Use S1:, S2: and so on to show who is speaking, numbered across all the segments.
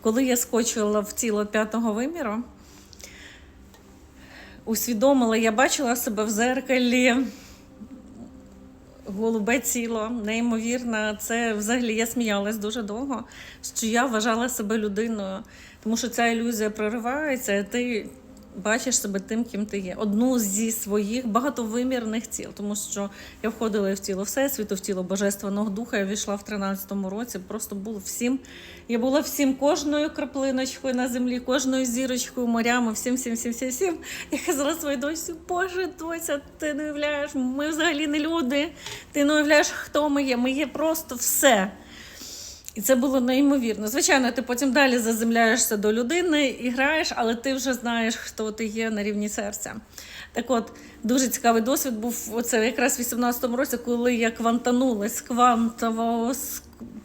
S1: Коли я скочила в тіло п'ятого виміру, усвідомила, я бачила себе в зеркалі. Голубе тіло, неймовірно. Це взагалі я сміялась дуже довго, що я вважала себе людиною, тому що ця ілюзія проривається, ти бачиш себе тим, ким ти є. Одну зі своїх багатовимірних тіл, тому що я входила в тіло Всесвіту, в тіло Божественного Духа. Я війшла в 13-му році. Просто було всім. Я була всім кожною краплиночкою на землі, кожною зірочкою, морями, всім, всім, всім, всім, всім. Я казала своїй дочці, Боже, доця, ти не уявляєш, ми взагалі не люди. Ти не уявляєш, хто ми є. Ми є просто все. І це було неймовірно. Звичайно, ти потім далі заземляєшся до людини і граєш, але ти вже знаєш, хто ти є на рівні серця. Так от, дуже цікавий досвід був оце якраз в 18-му році, коли я квантанулась квантово,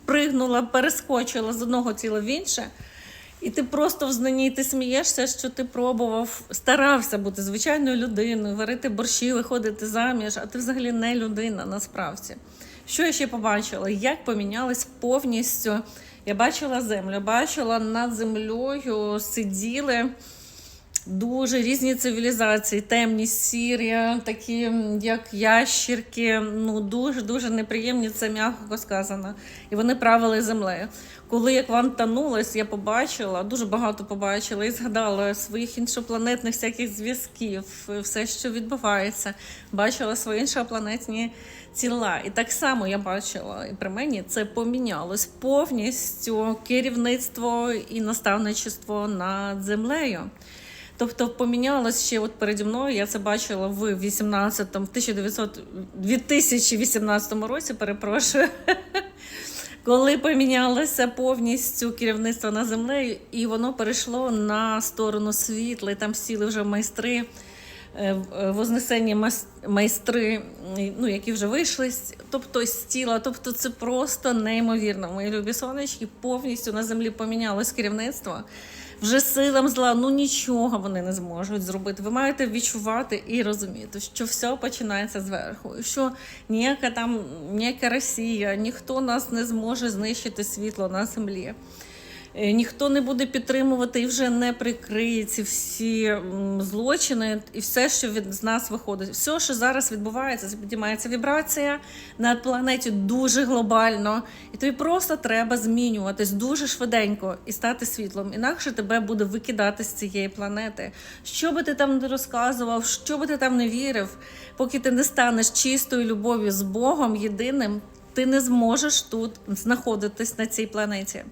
S1: пригнула, перескочила з одного тіла в інше. І ти просто в знанні ти смієшся, що ти пробував, старався бути звичайною людиною, варити борщі, виходити заміж, а ти взагалі не людина насправді. Що я ще побачила? Як помінялись повністю. Я бачила землю, бачила над землею сиділи дуже різні цивілізації, темні, сірі, такі як ящірки. Ну дуже дуже неприємні, це м'яко сказано. І вони правили землею. Коли я квантанулась, я побачила, дуже багато побачила і згадала своїх іншопланетних всяких зв'язків, все, що відбувається. Бачила свої іншопланетні тіла. І так само я бачила, і при мені це помінялось повністю керівництво і наставничество над землею. Тобто помінялось ще от переді мною. Я це бачила в 18 в 1900, 2018 році. Перепрошую. Коли помінялося повністю керівництво на землею, і воно перейшло на сторону світла, і там сіли вже майстри, вознесені мас- майстри, ну, які вже вийшли, тобто з тіла. Тобто це просто неймовірно. Мої любі сонечки повністю на землі помінялось керівництво. Вже силам зла, ну нічого вони не зможуть зробити. Ви маєте відчувати і розуміти, що все починається зверху, що ніяка там, ніяка Росія, ніхто нас не зможе знищити світло на землі. Е, Ніхто не буде підтримувати і вже не прикриє ці всі злочини і все, що від з нас виходить. Все, що зараз відбувається, це підіймається вібрація на планеті дуже глобально, і тобі просто треба змінюватись дуже швиденько і стати світлом. Інакше тебе буде викидати з цієї планети. Що би ти там не розказував, що би ти там не вірив, поки ти не станеш чистою любов'ю з Богом єдиним, ти не зможеш тут знаходитись на цій планеті.